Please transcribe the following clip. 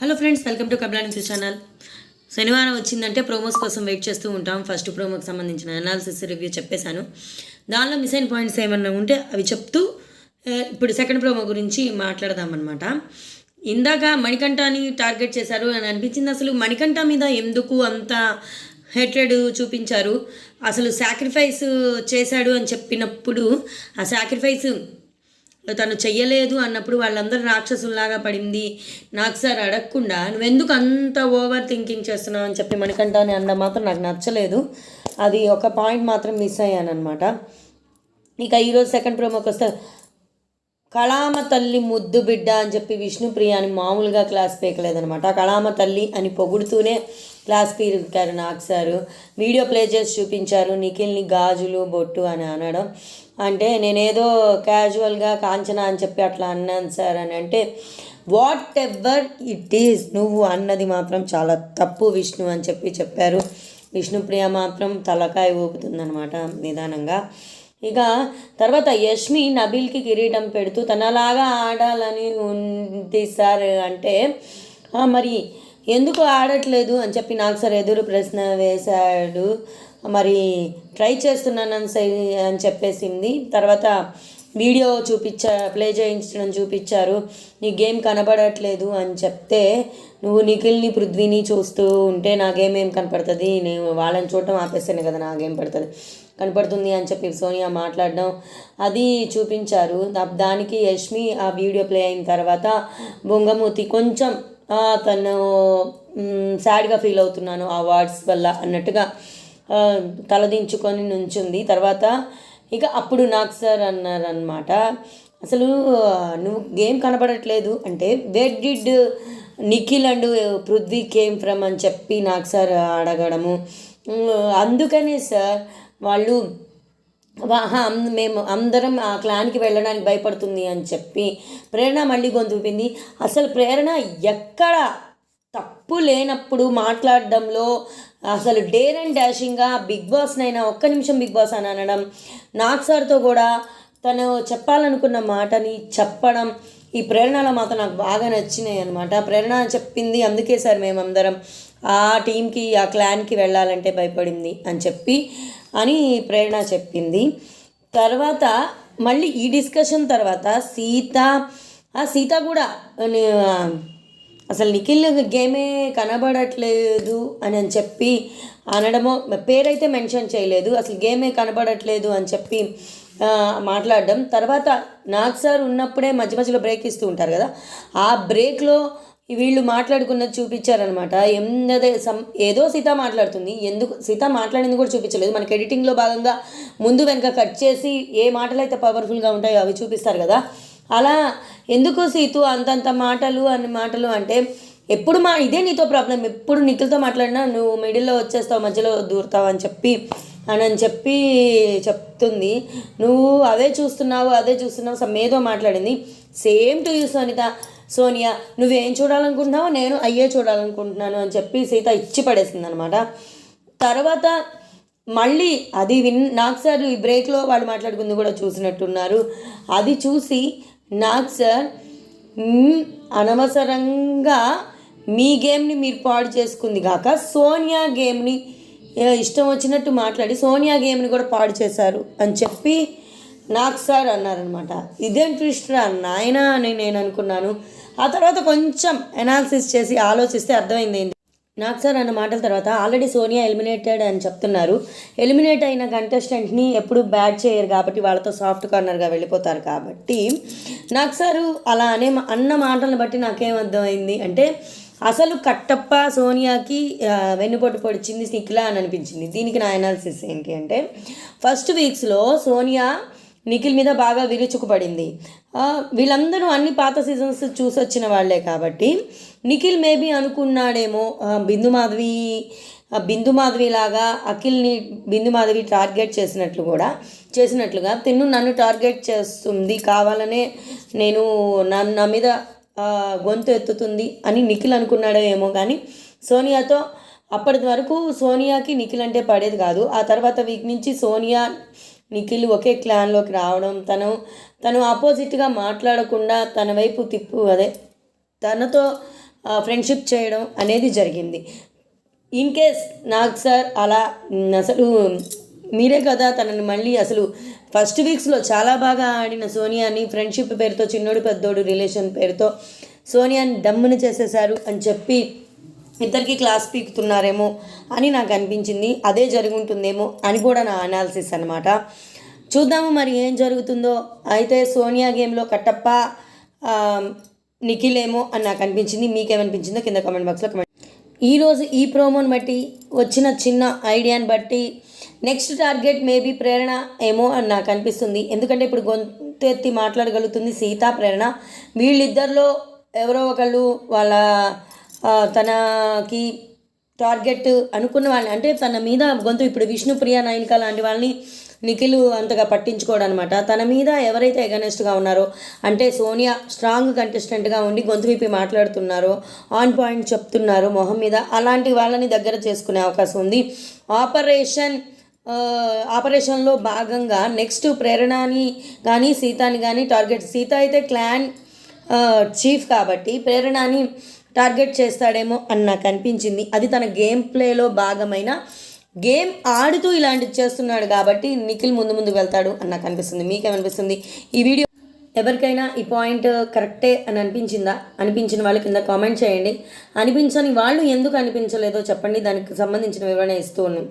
Hello friends welcome to కబ్లానిస్ channel శనివారం వచ్చిందంటే ప్రోమోస్ కోసం వెయిట్ చేస్తూ ఉంటాం. ఫస్ట్ ప్రోమోకి సంబంధించిన అనాలిసిస్ రివ్యూ చెప్పేశాను. దానిలో మిస్ అయిన పాయింట్స్ ఏమన్నా ఉంటే అవి చెప్తూ ఇప్పుడు సెకండ్ ప్రోమో గురించి మాట్లాడదామన్నమాట. ఇందాక మణికంఠని టార్గెట్ చేశారు అని అనిపించింది. అసలు మణికంఠ మీద ఎందుకు అంత హెట్రెడ్ చూపించారు? అసలు సాక్రిఫైస్ చేశాడు అని చెప్పినప్పుడు ఆ సాక్రిఫైస్ తను చెయ్యలేదు అన్నప్పుడు వాళ్ళందరూ రాక్షసుల్లాగా పడింది. నాకు సార్ అడగకుండా నువ్వెందుకు అంత ఓవర్ థింకింగ్ చేస్తున్నావు? అని చెప్పి మణికంఠ అని అన్న మాత్రం నాకు నచ్చలేదు. అది ఒక పాయింట్ మాత్రం మిస్ అయ్యాను అనమాట ఇక ఈరోజు సెకండ్ ప్రోమోకి వస్తే కళామ తల్లి ముద్దు బిడ్డ అని చెప్పి విష్ణుప్రియ అని మామూలుగా క్లాస్ పీకలేదనమాట కళామ తల్లి అని పొగుడుతూనే క్లాస్ పీకారు నాకు సారు. వీడియో ప్లే చేసి చూపించారు నిఖిల్ని గాజులు బొట్టు అని అనడం. అంటే నేనేదో క్యాజువల్గా కాంచన అని చెప్పి అట్లా అన్నాను సార్ అని అంటే వాట్ ఎవర్ ఇట్ ఈస్ నువ్వు అన్నది మాత్రం చాలా తప్పు విష్ణు అని చెప్పి చెప్పారు. విష్ణుప్రియ మాత్రం తలకాయ ఊపుతుందనమాట నిదానంగా. ఇక తర్వాత యష్మి నబీల్కి కిరీటం పెడుతూ తనలాగా ఆడాలని ఉంది సార్ అంటే మరి ఎందుకు ఆడట్లేదు? అని చెప్పి నాకు సార్ ఎదురు ప్రశ్న వేశాడు. మరి ట్రై చేస్తున్నానని సై- అని చెప్పేసింది. తర్వాత వీడియో చూపించా ప్లే చేయించడం చూపించారు. నీ గేమ్ కనబడట్లేదు అని చెప్తే నువ్వు నిఖిల్ని పృథ్వీని చూస్తూ ఉంటే నా గేమ్ ఏం కనపడుతుంది? నేను వాళ్ళని చూడటం ఆపేస్తేనే కదా నా గేమ్ పడుతుంది. కనపడుతుంది అని చెప్పి సోనియా మాట్లాడడం అది చూపించారు. దానికి యష్మి ఆ వీడియో ప్లే అయిన తర్వాత బొంగమూతి కొంచెం తను సాడ్గా ఫీల్ అవుతున్నాను ఆ వార్డ్స్ వల్ల అన్నట్టుగా తలదించుకొని నుంచుంది. తర్వాత ఇక అప్పుడు నాకు సార్ అన్నారనమాట అసలు నువ్వు గేమ్ కనబడట్లేదు అంటే where did Nikhil and Prithvi came from అని చెప్పి నాకు సార్ అడగడము. అందుకనే సార్ వాళ్ళు వా- మేము అందరం ఆ క్లాన్కి వెళ్ళడానికి భయపడుతుంది అని చెప్పి ప్రేరణ మళ్ళీ గొంతుపింది అసలు ప్రేరణ ఎక్కడ తప్పు లేనప్పుడు మాట్లాడడంలో అసలు డేర్ అండ్ డాషింగ్గా బిగ్ బాస్నైనా ఒక్క నిమిషం బిగ్ బాస్ అని అనడం నాగ్ సార్తో కూడా తను చెప్పాలనుకున్న మాటని చెప్పడం ఈ ప్రేరణలో మాత్రం నాకు బాగా నచ్చినాయి అనమాట ప్రేరణ చెప్పింది అందుకే సార్ మేమందరం ఆ టీంకి ఆ క్లాన్కి వెళ్ళాలంటే భయపడింది అని చెప్పి అని ప్రేరణ చెప్పింది. తర్వాత మళ్ళీ ఈ డిస్కషన్ తర్వాత సీత ఆ సీత కూడా అసలు నిఖిల్ గేమే కనబడట్లేదు అని అని చెప్పి అనడమో పేరైతే మెన్షన్ చేయలేదు అసలు గేమే కనబడట్లేదు అని చెప్పి మాట్లాడడం. తర్వాత నాగ్ సార్ ఉన్నప్పుడే మధ్య మధ్యలో బ్రేక్ ఇస్తూ ఉంటారు కదా ఆ బ్రేక్లో వీళ్ళు మాట్లాడుకున్నది చూపించారనమాట ఎందదే సమ్ ఏదో సీత మాట్లాడుతుంది. ఎందుకు సీత మాట్లాడింది కూడా చూపించలేదు. మనకి ఎడిటింగ్లో భాగంగా ముందు వెనక కట్ చేసి ఏ మాటలు అయితే పవర్ఫుల్గా ఉంటాయో అవి చూపిస్తారు కదా. అలా ఎందుకు సీతు అంతంత మాటలు అన్ని మాటలు అంటే ఎప్పుడు మా ఇదే నీతో ప్రాబ్లం ఎప్పుడు నిఖిల్తో మాట్లాడినా నువ్వు మిడిల్లో వచ్చేస్తావు మధ్యలో దూరుతావు అని చెప్పి అని అని చెప్పి చెప్తుంది. నువ్వు అదే చూస్తున్నావు అదే చూస్తున్నావు సమ్ ఏదో మాట్లాడింది. Same to you Sonitha. Sonia నువ్వేం చూడాలనుకుంటున్నావో నేను అయ్యే చూడాలనుకుంటున్నాను అని చెప్పి సీత ఇచ్చి పడేసింది అనమాట తర్వాత మళ్ళీ అది విన్ నాగ్ సార్ ఈ బ్రేక్లో వాళ్ళు మాట్లాడుకుంది కూడా చూసినట్టున్నారు. అది చూసి నాగ్ సార్ అనవసరంగా మీ గేమ్ని మీరు పాడు చేసుకుంది కాక సోనియా గేమ్ని ఇష్టం వచ్చినట్టు మాట్లాడి సోనియా గేమ్ని కూడా పాడు చేశారు అని చెప్పి నాకు సార్ అన్నారనమాట. ఇదేం ట్విస్ట్ రా నాయన అని నేను అనుకున్నాను. ఆ తర్వాత కొంచెం ఎనాలిసిస్ చేసి ఆలోచిస్తే అర్థమైంది ఏంటి? నాకు సార్ అన్న మాటల తర్వాత ఆల్రెడీ సోనియా ఎలిమినేటెడ్ అని చెప్తున్నారు. ఎలిమినేట్ అయిన కంటెస్టెంట్ని ఎప్పుడు బ్యాట్ చేయరు కాబట్టి వాళ్ళతో సాఫ్ట్ కార్నర్గా వెళ్ళిపోతారు కాబట్టి నాకు సారు అలా అనే అన్న మాటలను బట్టి నాకేం అర్థమైంది అంటే అసలు కట్టప్ప సోనియాకి వెన్నుపోటు పొడిచింది సిక్లా అని అనిపించింది. దీనికి నా అనాలిసిస్ ఏంటి అంటే ఫస్ట్ వీక్స్లో సోనియా నిఖిల్ మీద బాగా విరుచుకుపడింది. వీళ్ళందరూ అన్ని పాత సీజన్స్ చూసొచ్చిన వాళ్ళే కాబట్టి నిఖిల్ మేబీ అనుకున్నాడేమో బిందు మాధవి బిందు మాధవి లాగా అఖిల్ని బిందు మాధవి టార్గెట్ చేసినట్లు కూడా చేసినట్లుగా తిన్ను నన్ను టార్గెట్ చేస్తుంది కావాలనే నేను నన్ను నా మీద గొంతు ఎత్తుతుంది అని నిఖిల్ అనుకున్నాడో ఏమో కానీ సోనియాతో అప్పటి వరకు సోనియాకి నిఖిల్ అంటే పడేది కాదు. ఆ తర్వాత వీక్ నుంచి సోనియా నిఖిల్ ఒకే క్లాన్లోకి రావడం తను తను ఆపోజిట్గా మాట్లాడకుండా తన వైపు తిప్పు అదే తనతో ఫ్రెండ్షిప్ చేయడం అనేది జరిగింది. ఇన్ కేస్ నాకు సార్ అలా అసలు మీరే కదా తనని మళ్ళీ అసలు ఫస్ట్ వీక్స్లో చాలా బాగా ఆడిన సోనియాని ఫ్రెండ్షిప్ పేరుతో చిన్నోడు పెద్దోడు రిలేషన్ పేరుతో సోనియాని డమ్ముని చేసేశారు అని చెప్పి ఇద్దరికి క్లాస్ పీకుతున్నారేమో అని నాకు అనిపించింది. అదే జరుగుంటుందేమో అని కూడా నా అనాలిసిస్ అనమాట చూద్దాము మరి ఏం జరుగుతుందో. అయితే సోనియా గేమ్లో కట్టప్ప నిఖిలేమో నిఖిల్ ఏమో అని నాకు అనిపించింది. మీకేమనిపించిందో కింద కామెంట్ బాక్స్లో కమెంట్ ఈరోజు ఈ ప్రోమోని బట్టి వచ్చిన చిన్న ఐడియాని బట్టి నెక్స్ట్ టార్గెట్ మేబీ ప్రేరణ ఏమో అని నాకు అనిపిస్తుంది. ఎందుకంటే ఇప్పుడు గొంతెత్తి మాట్లాడగలుగుతుంది సీత ప్రేరణ. వీళ్ళిద్దరిలో ఎవరో ఒకళ్ళు వాళ్ళ తనకి టార్గెట్ అనుకున్న వాళ్ళని అంటే తన మీద గొంతు ఇప్పుడు విష్ణుప్రియ నయనిక లాంటి వాళ్ళని నిఖిల్ అంతగా పట్టించుకోడు అనమాట తన మీద ఎవరైతే ఎగనెస్ట్గా ఉన్నారో అంటే సోనియా స్ట్రాంగ్ కంటెస్టెంట్గా ఉండి గొంతు విప్పి మాట్లాడుతున్నారో ఆన్ పాయింట్ చెప్తున్నారో మొహం మీద అలాంటి వాళ్ళని దగ్గర చేసుకునే అవకాశం ఉంది. ఆపరేషన్ ఆపరేషన్లో భాగంగా నెక్స్ట్ ప్రేరణని కానీ సీతాని కానీ టార్గెట్ సీత అయితే క్లాన్ చీఫ్ కాబట్టి ప్రేరణని టార్గెట్ చేస్తాడేమో అని నాకు అనిపించింది. అది తన గేమ్ ప్లేలో భాగమైన గేమ్ ఆడుతూ ఇలాంటివి చేస్తున్నాడు కాబట్టి నిఖిల్ ముందు ముందు వెళ్తాడు అని నాకు అనిపిస్తుంది. మీకేమనిపిస్తుంది? ఈ వీడియో ఎవరికైనా ఈ పాయింట్ కరెక్టే అని అనిపించిందా? అనిపించిన వాళ్ళు కింద కామెంట్ చేయండి. అనిపించని వాళ్ళు ఎందుకు అనిపించలేదో చెప్పండి. దానికి సంబంధించిన వివరణ ఇస్తూ ఉన్నాం.